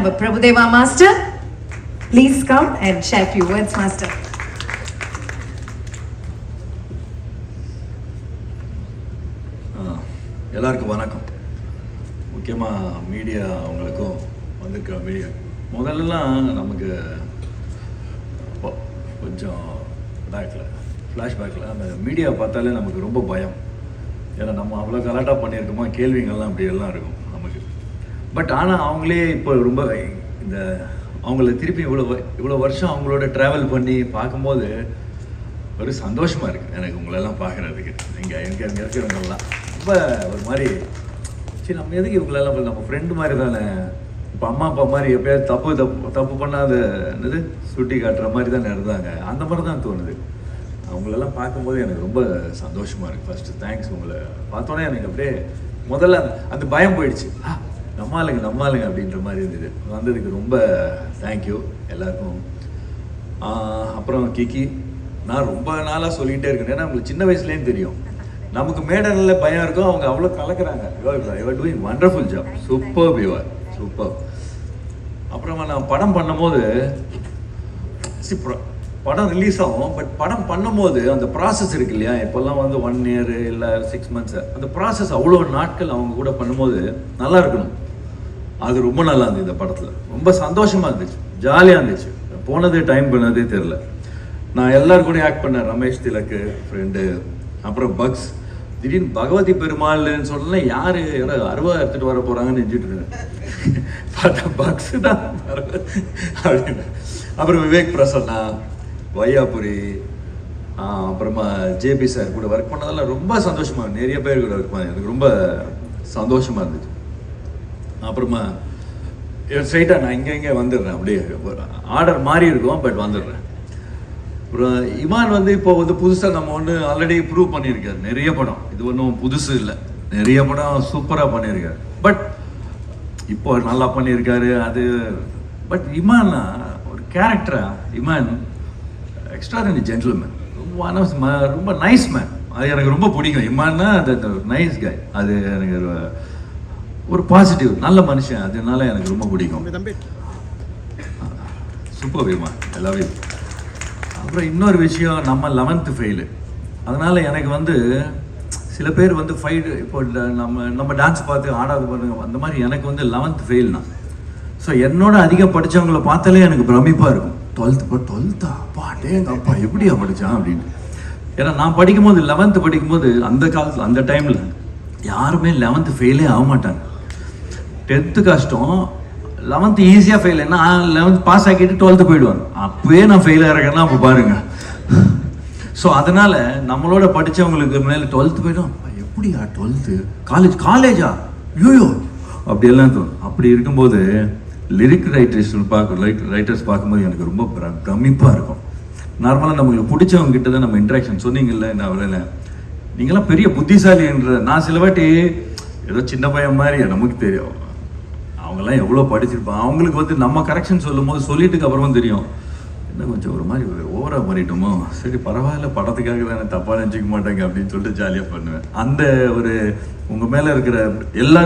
நம்ம Prabhudeva master. Please come and share few words master எல்லாருக்கும் வணக்கம். முக்கியமாக மீடியா அவங்களுக்கும் வந்திருக்க மீடியா முதல்லலாம் நமக்கு கொஞ்சம் பேக்கில் ஃப்ளாஷ்பேக்கில் அந்த மீடியா பார்த்தாலே நமக்கு ரொம்ப பயம். ஏன்னா நம்ம அவ்வளோ கலாட்டாக பண்ணியிருக்கோமா? கேள்விங்கள்லாம் அப்படியெல்லாம் இருக்கும். பட் ஆனால் அவங்களே இப்போ ரொம்ப இந்த அவங்கள திருப்பி இவ்வளோ இவ்வளோ வருஷம் அவங்களோட ட்ராவல் பண்ணி பார்க்கும்போது ஒரு சந்தோஷமாக இருக்குது எனக்கு உங்களெல்லாம் பார்க்குறதுக்கு. நீங்கள் எங்கே அங்கே இருக்கிறவங்கெல்லாம். ரொம்ப ஒரு மாதிரி சரி நம்ம எதுக்கு இவங்களெல்லாம் நம்ம ஃப்ரெண்டு மாதிரி தானே? இப்போ அம்மா அப்பா மாதிரி எப்பயாவது தப்பு தப்பு தப்பு பண்ணாத என்னது சுட்டி காட்டுற மாதிரி தானே இருந்தாங்க. அந்த மாதிரி தான் தோணுது. அவங்களெல்லாம் பார்க்கும்போது எனக்கு ரொம்ப சந்தோஷமாக இருக்குது ஃபஸ்ட்டு தேங்க்ஸ் உங்களை பார்த்தோன்னே எனக்கு அப்படியே முதல்ல அந்த- அந்த பயம் போயிடுச்சு. நம்மாளுங்க நம்மாளுங்க அப்படின்ற மாதிரி இருந்தது. வந்ததுக்கு ரொம்ப தேங்க்யூ எல்லாருக்கும். அப்புறம் கிக்கி நான் ரொம்ப நாளாக சொல்லிகிட்டே இருக்கேன். ஏன்னா உங்களுக்கு சின்ன வயசுலேயும் தெரியும். நமக்கு மேடனில் பயம் இருக்கும். அவங்க அவ்வளோ கலக்கிறாங்க. Your doing wonderful job super your super அப்புறமா நான் படம் பண்ணும்போது see, படம் ரிலீஸ் ஆகும். பட் படம் பண்ணும்போது அந்த ப்ராசஸ் இருக்கு இல்லையா? இப்போல்லாம் வந்து ஒன் இயர் இல்லை சிக்ஸ் மந்த்ஸ் அந்த ப்ராசஸ் அவ்வளோ நாட்கள் அவங்க கூட பண்ணும்போது நல்லா இருக்கணும். அது ரொம்ப நல்லா இருந்தது இந்த படத்தில். ரொம்ப சந்தோஷமாக இருந்துச்சு. ஜாலியாக இருந்துச்சு. போனது டைம் பண்ணதே தெரில நான் எல்லாரும் கூட ஆக்ட் பண்ணேன். ரமேஷ் திலக்கு ஃப்ரெண்டு அப்புறம் பக்ஸ். திடீர்னு பகவதி பெருமாள்னு சொல்லலாம் யார்? யாரோ அருவா எடுத்துகிட்டு வர போகிறாங்கன்னு நினச்சிட்டு இருக்கேன் பார்த்தா பக்ஸ் தான். அப்படின்னு. அப்புறம் விவேக் பிரசன்னா வையாபுரி அப்புறமா ஜேபி சார் கூட ஒர்க் பண்ணதெல்லாம் ரொம்ப சந்தோஷமாக நிறைய பேர் கூட ஒர்க் பண்ணேன். எனக்கு ரொம்ப சந்தோஷமாக இருந்துச்சு. அப்புறமா ஸ்ட்ரைட்டாக நான் இங்கே இங்கே வந்துடுறேன் அப்படியே. ஆர்டர் மாறி இருக்கும் பட் வந்துடுறேன். அப்புறம் இமான் வந்து இப்போ வந்து புதுசாக நம்ம ஒன்று ஆல்ரெடி ப்ரூவ் பண்ணியிருக்காரு. நிறைய படம். இது ஒன்றும் புதுசு இல்லை. நிறைய படம் சூப்பராக பண்ணியிருக்காரு. பட் இப்போ நல்லா பண்ணியிருக்காரு அது பட் இமான்னா ஒரு கேரக்டரா இமான் எக்ஸ்ட்ராடனரி ஜென்டில்மேன் ரொம்ப one ரொம்ப நைஸ் மேன் அது எனக்கு ரொம்ப பிடிக்கும். இமான்னா நைஸ் கை அது எனக்கு ஒரு- பாசிட்டிவ் நல்ல மனுஷன் அதனால எனக்கு ரொம்ப பிடிக்கும். சூப்பர் விமா எல்லாமே அப்புறம் இன்னொரு விஷயம் நம்ம லெவன்த்து ஃபெயிலு அதனால எனக்கு வந்து சில பேர் வந்து ஃபைட் இப்போ நம்ம நம்ம டான்ஸ் பார்த்து ஆடாது பாருங்க அந்த மாதிரி எனக்கு வந்து லெவன்த் ஃபெயில் தான் ஸோ என்னோட அதிகம் படிச்சவங்கள பார்த்தாலே எனக்கு பிரமிப்பாக இருக்கும். டுவெல்த்து இப்போ டுவெல்த்தா அப்பா டேங்க அப்பா எப்படியா படித்தான் அப்படின்னு. ஏன்னா நான் படிக்கும்போது லெவன்த்து படிக்கும்போது அந்த காலத்தில் அந்த டைமில் யாருமே லெவன்த்து ஃபெயிலே ஆக மாட்டாங்க. டென்த்து கஷ்டம் லெவன்த்து ஈஸியாக ஃபெயில் என்ன லெவன்த் பாஸ் ஆக்கிட்டு டுவெல்த்து போயிடுவாங்க. அப்பவே நான் ஃபெயில் ஆகிறேன்னா அப்போ பாருங்க. ஸோ அதனால் நம்மளோட படித்தவங்களுக்கு மேலே டுவெல்த்து போயிடும். எப்படியா டுவெல்த்து காலேஜ் காலேஜா யூயோ அப்படியெல்லாம் தோணும். அப்படி இருக்கும்போது லிரிக் ரைட்டர்ஸ் பார்க்க ரைட்டர்ஸ் பார்க்கும்போது எனக்கு ரொம்ப பிர- இருக்கும். நார்மலாக நம்மளுக்கு பிடிச்சவங்க கிட்ட தான் நம்ம இன்ட்ராக்ஷன் சொன்னீங்கல்ல நான் வரல நீங்களாம் பெரிய புத்திசாலின்ற நான் சில வாட்டி ஏதோ சின்ன பையன் மாதிரி நமக்கு தெரியும். அவங்கெல்லாம் எவ்வளோ படிச்சிருப்பாங்க அவங்களுக்கு வந்து நம்ம கரெக்ஷன் சொல்லும் போது சொல்லிட்டுக்கு அப்புறமா தெரியும். என்ன கொஞ்சம் ஒரு மாதிரி ஓவராக பண்ணிட்டோமோ சரி பரவாயில்ல படத்துக்காக தானே தப்பாக நினச்சிக்க மாட்டாங்க அப்படின்னு சொல்லிட்டு ஜாலியாக பண்ணுவேன். அந்த ஒரு உங்கள் மேலே இருக்கிற எல்லா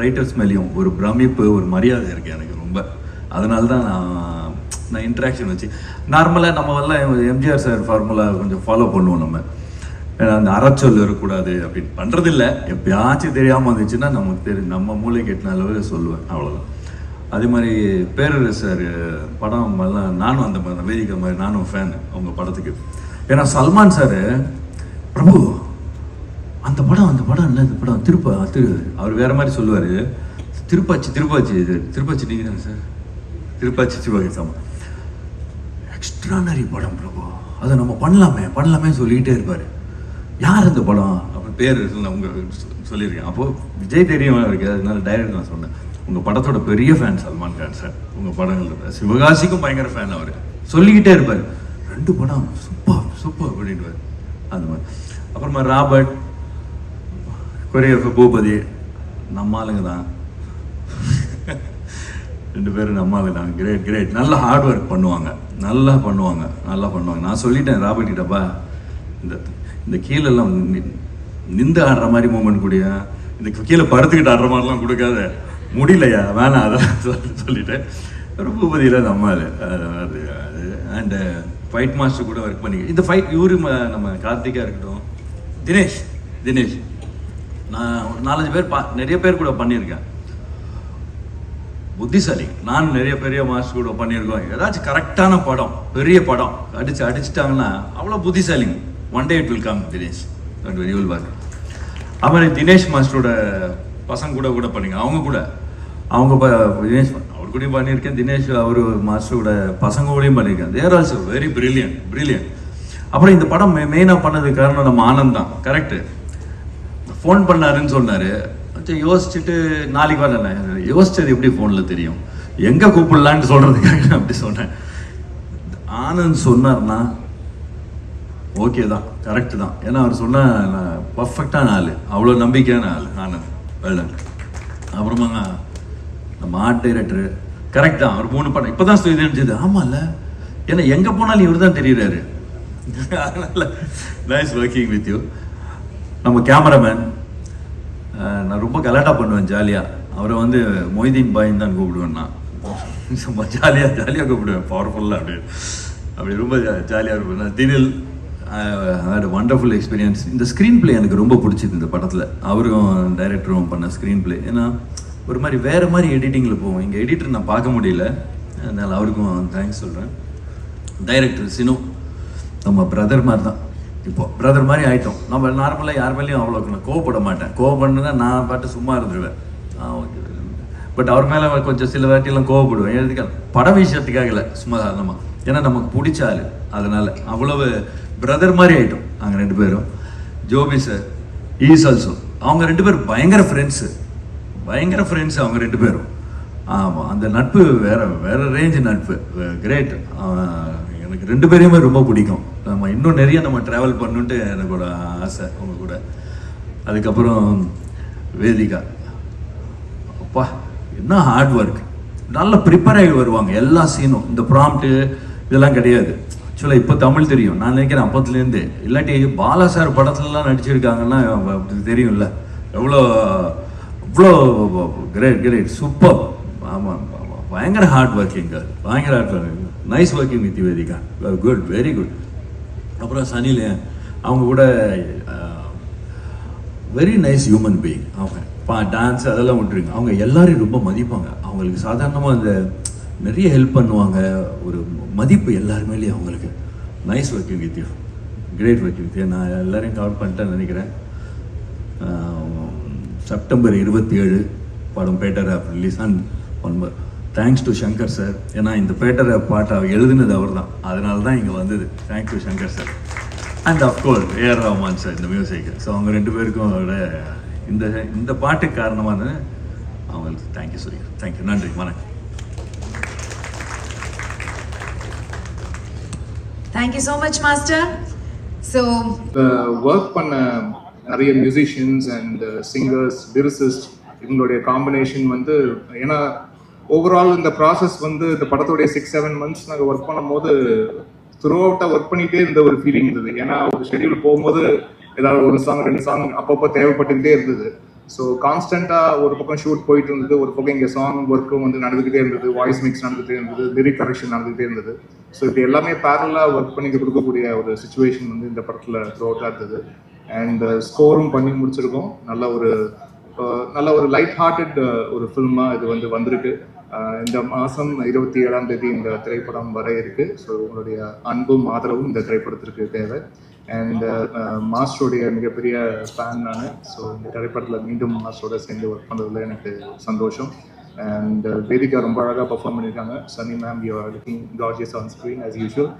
ரைட்டர்ஸ் மேலேயும் ஒரு பிரமிப்பு ஒரு மரியாதை இருக்குது எனக்கு ரொம்ப. அதனால தான் நான் நான் இன்ட்ராக்ஷன் வச்சு நார்மலாக நம்ம எல்லாம் எம்ஜிஆர் சார் ஃபார்முலா கொஞ்சம் ஃபாலோ பண்ணுவோம் நம்ம. அந்த அறச்சொல் இருக்கக்கூடாது அப்படின்னு பண்ணுறதில்ல எப்பயாச்சும் தெரியாமல் வந்துச்சுன்னா நமக்கு தெரியும் நம்ம மூளை கெட்டின அளவு சொல்லுவேன். அவ்வளோதான் அதே மாதிரி பேரரசு சார் படம் எல்லாம் நானும் அந்த மாதிரி தான், மாதிரி நானும் ஃபேன் அவங்க படத்துக்கு. ஏன்னா சல்மான் சார் பிரபு அந்த படம் அந்த படம் இல்லை இந்த படம் திருப்ப திரு அவர் வேற மாதிரி சொல்லுவார். திருப்பாச்சி திருப்பாச்சி இது திருப்பாச்சி நீங்கள் தானே சார்? திருப்பாச்சி சிவகை சாமா எக்ஸ்ட்ரானரி படம் பிரபு. அதை நம்ம பண்ணலாமே பண்ணலாமே சொல்லிக்கிட்டே இருப்பார். யார் இந்த படம்? அப்போ பேர் நான் உங்க சொல்லியிருக்கேன். அப்போது விஜய் தெரியும் இருக்கு. அதனால டைரக்ட் நான் சொன்னேன். உங்கள் படத்தோட பெரிய ஃபேன் சல்மான் கான் சார் உங்கள் படங்கள் சிவகாசிக்கும் பயங்கர ஃபேன் அவர். சொல்லிக்கிட்டே இருப்பார். ரெண்டு படம் சூப்பர் சூப்பர் அப்படின்ட்டு அந்த மாதிரி. அப்புறமா ராபர்ட் கொரியோகிராஃபர் பூபதி நம்ம ஆளுங்க தான். ரெண்டு பேரும் நம்ம ஆளுங்க தான். கிரேட் கிரேட் நல்லா ஹார்ட் ஒர்க் பண்ணுவாங்க. நல்லா பண்ணுவாங்க. நல்லா பண்ணுவாங்க. நான் சொல்லிட்டேன் ராபர்ட் கிட்டப்பா இந்த இந்த கீழெல்லாம் நி- நிந்து ஆடுற மாதிரி மூமெண்ட் கூடிய இந்த கீழே படுத்துக்கிட்டு ஆடுற மாதிரிலாம் கொடுக்காத. முடியலையா? வேணாம் அதெல்லாம் சொல்லி சொல்லிட்டேன் ஒரு பூபதியில் நம்ம அது அது அது. அண்டு ஃபைட் மாஸ்டர் கூட ஒர்க் பண்ணி. இந்த ஃபைட் இவரு நம்ம கார்த்திகா இருக்கட்டும். தினேஷ் தினேஷ். நான் ஒரு நாலஞ்சு பேர் பா நிறைய பேர் கூட பண்ணியிருக்கேன். புத்திசாலி. நான் நிறைய பெரிய மாஸ்டர் கூட பண்ணியிருக்கோம். ஏதாச்சும் கரெக்டான படம் பெரிய படம் அடிச்சு அடிச்சிட்டாங்கன்னா அவ்வளோ புத்திசாலிங்க. One day it will come Dinesh and very well work அப்புறம் தினேஷ் மாஸ்டரோட பசங்க கூட கூட பண்ணிங்க. அவங்க கூட. அவங்க தினேஷ் அவர் கூடயும் பண்ணியிருக்கேன். தினேஷ் அவர் மாஸ்டரோட பசங்க கூடயும் பண்ணியிருக்கேன். There also very brilliant brilliant அப்புறம் இந்த படம் மெயினாக பண்ணதுக்கு காரணம் நம்ம ஆனந்த் தான். கரெக்டு ஃபோன் பண்ணாருன்னு சொன்னார். கொஞ்சம் யோசிச்சுட்டு நாளைக்கு வரல. யோசிச்சது எப்படி ஃபோனில் தெரியும்? எங்கே கூப்பிடலான்னு சொல்கிறதுக்காக அப்படி சொன்னேன். ஆனந்த் சொன்னார்னா ஓகே தான் கரெக்ட் தான். ஏன்னா அவர் சொன்ன பர்ஃபெக்டான ஆள். அவ்வளோ நம்பிக்கையான ஆள் ஆனந்த் வெல்டன் அப்புறமாங்க நம்ம ஆர்ட் டைரக்டர் கரெக்ட் தான். அவர் மூணு படம் இப்போ தான் இது நினச்சது ஆமாம்ல ஏன்னா எங்கே போனாலும் இவர் தான் தெரியுறாரு. அதனால் நைஸ் ஒர்க்கிங் வித் யூ நம்ம கேமராமேன் நான் ரொம்ப கலாட்டா பண்ணுவேன் ஜாலியாக அவரை வந்து மொய்தீன் பாயின்னு தான் கூப்பிடுவேன் நான். சும்மா ஜாலியாக ஜாலியாக கூப்பிடுவேன். பவர்ஃபுல்லாக அப்படி அப்படி ரொம்ப ஜாலியாக இருப்பேன். நான் தினில் ஹேட் வண்டர்ஃபுல் எக்ஸ்பீரியன்ஸ் இந்த ஸ்க்ரீன் பிளே எனக்கு ரொம்ப பிடிச்சிது இந்த படத்தில். அவரும் டைரக்டரும் பண்ண ஸ்க்ரீன் பிளே ஏன்னா ஒரு மாதிரி வேறு மாதிரி எடிட்டிங்கில் போவோம். இங்கே எடிட்டர் நான் பார்க்க முடியல. அதனால் அவருக்கும் தேங்க்ஸ் சொல்கிறேன் டைரக்டர் சினு நம்ம பிரதர் மாதிரி தான் இப்போ பிரதர் மாதிரி ஆயிட்டோம். நம்ம நார்மலாக யார் மேலேயும் அவ்வளோக்கு நான் கோவப்பட மாட்டேன். கோவப்படுனா நான் பாட்டு சும்மா இருந்துருவேன். ஆ ஓகே பட் அவர் மேலே கொஞ்சம் சில வாட்டியெல்லாம் கோவப்படுவேன். எதுக்கு பட விஷயத்துக்காக இல்லை சும்மா சாதாரணமாக ஏன்னா நமக்கு பிடிச்ச ஆள். அவ்வளவு பிரதர் மாதிரி ஆகிட்டோம் நாங்கள் ரெண்டு பேரும். ஜோபி சார் ஈஸ் ஆல்சோ அவங்க ரெண்டு பேரும் பயங்கர ஃப்ரெண்ட்ஸு பயங்கர ஃப்ரெண்ட்ஸ் அவங்க ரெண்டு பேரும். ஆமாம் அந்த நட்பு வேற வேற ரேஞ்ச் நட்பு. கிரேட் எனக்கு ரெண்டு பேரையுமே ரொம்ப பிடிக்கும். நம்ம இன்னும் நிறைய நம்ம ட்ராவல் பண்ணணுன்ட்டு எனக்கோட ஆசை அவங்க கூட. அதுக்கப்புறம் வேதிகா. அப்பா என்ன ஹார்ட் ஒர்க் நல்ல ப்ரிப்பேர் ஆகி வருவாங்க எல்லா சீனும் இந்த ப்ராம்ப்ட்டு இதெல்லாம் கிடையாது. ஆக்சுவலாக இப்போ தமிழ் தெரியும். நான் நினைக்கிறேன் அப்பத்துலேருந்து. இல்லாட்டி பாலா சார் படத்துலலாம் நடிச்சிருக்காங்கன்னா தெரியும்ல. எவ்வளோ அவ்வளோ கிரேட் கிரேட் சூப்பர் ஆமாம் ஆமாம் பயங்கர ஹார்ட் ஒர்க்கிங் பயங்கர hard working nice working with Vedhika good very good அப்புறம் சனியில் அவங்க கூட வெரி நைஸ் ஹியூமன் பீயிங் அவங்க பா டான்ஸ் அதெல்லாம் விட்டுருங்க. அவங்க எல்லாரையும் ரொம்ப மதிப்பாங்க. அவங்களுக்கு சாதாரணமாக அந்த நிறைய ஹெல்ப் பண்ணுவாங்க. ஒரு மதிப்பு எல்லாருமேலேயும் அவங்களுக்கு. Nice working with you great working with you நான் எல்லோரையும் கவர் பண்ணிட்டேன்னு நினைக்கிறேன். செப்டம்பர் இருபத்தி ஏழு படம் Pettai rap release and one thanks to Shankar sir ஏன்னா இந்த பேட்டர் ஆப் பாட்டை எழுதுனது அவர் தான் அதனால தான் இங்கே வந்தது. Thanks to Shankar sir and of course AR Rahman sir இந்த மியூசிக் ஸோ அவங்க ரெண்டு பேருக்கும் அவரோட இந்த இந்த பாட்டுக்கு காரணமான அவங்களுக்கு தேங்க்யூ சொல்லி தேங்க்யூ நன்றி. வணக்கம். Thank you so much master so work பண்ண நிறைய மியூசிஷியன்ஸ் அண்ட் சிங்கர்ஸ் லிரிசிஸ்ட் இவங்களுடைய காம்பினேஷன் வந்து ஏன்னா ஓவரால் இந்த ப்ராசஸ் வந்து இந்த படத்துடைய சிக்ஸ் செவன் மந்த்ஸ் நாங்கள் ஒர்க் பண்ணும்போது த்ரூ அவுட்டாக ஒர்க் பண்ணிகிட்டே இருந்த ஒரு ஃபீலிங் இருந்தது. ஏன்னா ஒரு ஷெட்யூல் போகும்போது ஏதாவது ஒரு சாங் ரெண்டு சாங் அப்பப்போ தேவைப்பட்டுக்கிட்டே இருந்தது. ஸோ கான்ஸ்டண்ட்டாக ஒரு பக்கம் ஷூட் போயிட்டு இருந்தது ஒரு பக்கம் இங்கே சாங் ஒர்க்கும் வந்து நடந்துக்கிட்டே இருந்தது வாய்ஸ் மிக்ஸ் நடந்துகிட்டே இருந்தது லிரிக் கரெக்ஷன் நடந்துகிட்டே இருந்தது. ஸோ இது எல்லாமே பேரலாக ஒர்க் பண்ணி கொடுக்கக்கூடிய ஒரு சுச்சுவேஷன் வந்து இந்த படத்தில் த்ரூ அவுட்டாக இருந்தது அண்ட் ஸ்கோரும் uh, பண்ணி முடிச்சிருக்கோம். நல்ல ஒரு uh, நல்ல ஒரு லைட் ஹார்ட்டட் uh, ஒரு ஃபில்மாக இது வந்து வந்திருக்கு. இந்த மாதம் இருபத்தி ஏழாம் தேதி இந்த திரைப்படம் வர இருக்குது ஸோ உங்களுடைய அன்பும் ஆதரவும் இந்த திரைப்படத்திற்கு தேவை. அண்ட் மாஸ்டருடைய uh, uh, மிகப்பெரிய ஃபேன் நான். ஸோ இந்த திரைப்படத்தில் மீண்டும் மாஸ்டரோட சேர்ந்து ஒர்க் பண்ணுறதுல எனக்கு சந்தோஷம். அண்ட் uh, வேதிகா ரொம்ப அழகாக பர்ஃபார்ம் பண்ணியிருக்காங்க Sunny ma'am you are looking gorgeous on screen as usual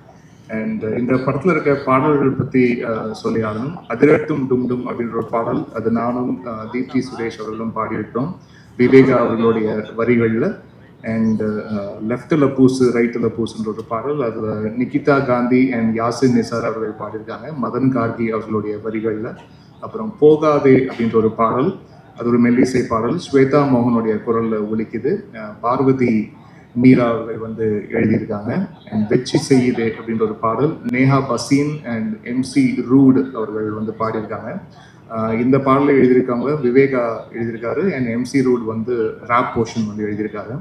and இந்த படத்தில் இருக்க பாடல்கள் பற்றி சொல்லி ஆகணும். அதிரட்டும் டும் டும் அப்படின்ற ஒரு பாடல். அது நானும் தீப்தி சுரேஷ் அவர்களும் பாடியிருக்கிறோம். விவேகா அவர்களுடைய வரிகளில். அண்ட் uh, லெஃப்டில் பூசு ரைட்டில் பூசுன்ற ஒரு பாடல். அதில் நிகிதா காந்தி அண்ட் யாசின் நிசார் அவர்கள் பாடியிருக்காங்க. மதன் கார்கி அவர்களுடைய வரிகளில். அப்புறம் போகாதே அப்படின்ற ஒரு பாடல். அது ஒரு மெல்லிசை பாடல். ஸ்வேதா மோகனுடைய குரலில் ஒலிக்குது. பார்வதி மீரா அவர்கள் வந்து எழுதியிருக்காங்க. அண்ட் வெச்சி செய்யுது அப்படின்ற ஒரு பாடல். Neha Bhasin and MC Root அவர்கள் வந்து பாடியிருக்காங்க. இந்த பாடலை எழுதியிருக்காங்க விவேகா எழுதியிருக்காரு. அண்ட் எம்சி ரூட் வந்து ரேப் போர்ஷன் வந்து எழுதியிருக்காரு.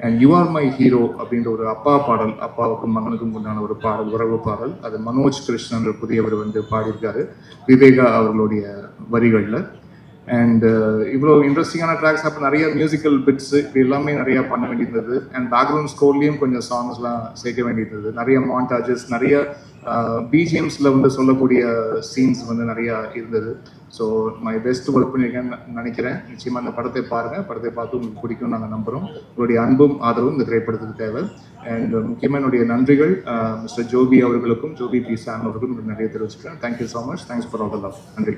And you are my hero அப்படின்ற ஒரு அப்பா பாடல் அப்பாவுக்கும் மகனுக்கும் உண்டான ஒரு பாடல் உறவு பாடல். அது மனோஜ் கிருஷ்ணன்ற புதியவர் வந்து பாடியிருக்காரு. விவேகா அவர்களுடைய வரிகளில். அண்ட் இவ்வளோ இன்ட்ரெஸ்டிங்கான ட்ராக்ஸ் அப்போ நிறைய மியூசிக்கல் பிட்ஸு இப்படி எல்லாமே நிறையா பண்ண வேண்டியிருந்தது. அண்ட் பேக்ரவுண்ட் ஸ்கோர்லேயும் கொஞ்சம் சாங்ஸ்லாம் சேர்க்க வேண்டியிருந்தது. நிறைய மாண்டாஜஸ் நிறைய பிஜிஎம்ஸில் வந்து சொல்லக்கூடிய சீன்ஸ் வந்து நிறையா இருந்தது. ஸோ மை பெஸ்ட் ஒர்க் பண்ணியிருக்கேன்னு நினைக்கிறேன். நிச்சயமாக அந்த படத்தை பாருங்கள் படத்தை பார்த்து உங்களுக்கு பிடிக்கும் நாங்கள் நம்புகிறோம் உங்களுடைய அன்பும் ஆதரவும் இந்த திரைப்படத்துக்கு தேவை. அண்ட் uh, முக்கியமாக என்னுடைய நன்றிகள். மிஸ்டர் ஜோபி அவர்களுக்கும் ஜோபி பி சாம் அவர்களுக்கும் நிறைய தெரிவிச்சுக்கிறேன். Thank you so much thanks for all the love நன்றி.